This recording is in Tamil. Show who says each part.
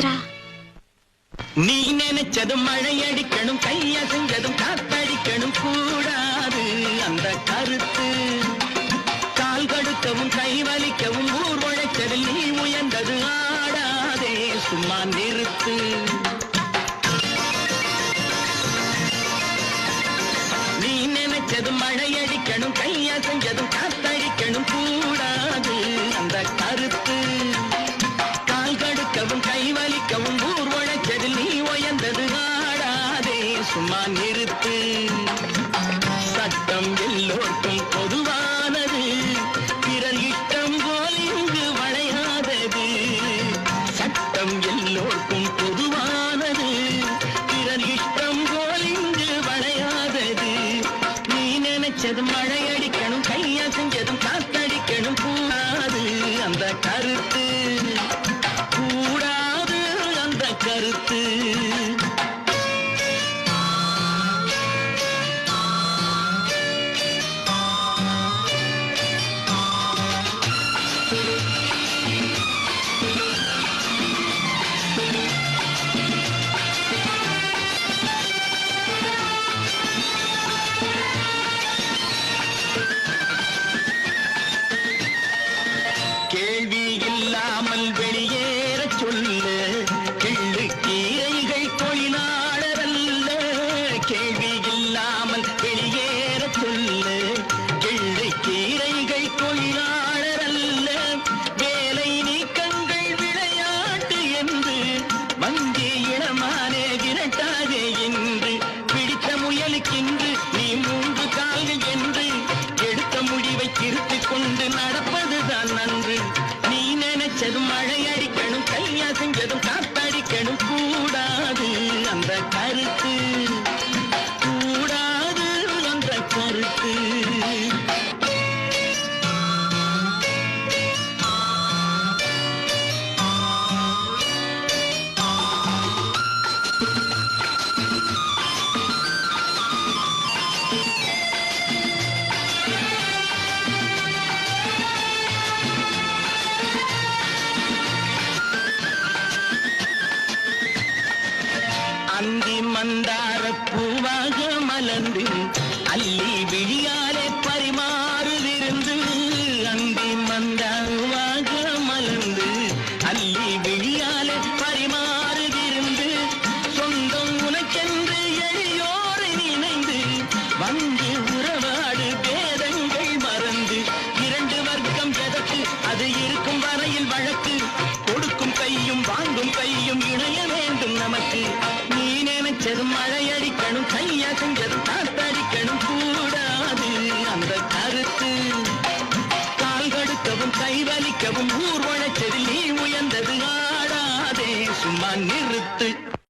Speaker 1: சுமித்ரா.
Speaker 2: நீ நினைச்சதும் மழை அடிக்கணும் கைய காத்தடிக்கணும் கூடாது அந்த கருத்து. கால் கடுக்கவும் கை வலிக்கவும் ஊர் உழைச்சதில் நீ உயர்ந்தது ஆடாதே சும்மா நிறுத்து. நீ நினைச்சதும் மழை அடிக்கணும் கை ஊர் வழக்கதில் நீ உயர்ந்தது ஆடாதே சும்மா நிறுத்து. சட்டம் எல்லோ அந்த நீ மூன்று கால்கள் என்று எடுத்த முடிவை திருத்திக் கொண்டு நடப்பதுதான் நன்று. நீ நினைச்சதும் மழை அடிக்கணும் கையா செஞ்சதும் காத்தடிக்கணும். கூடாது அந்த கருத்து. பூவாக மலர்ந்து அல்லி பசங்கள் காத்தடிக்கணும் கூடாது. அந்த கருத்து கால் கடுக்கவும் கை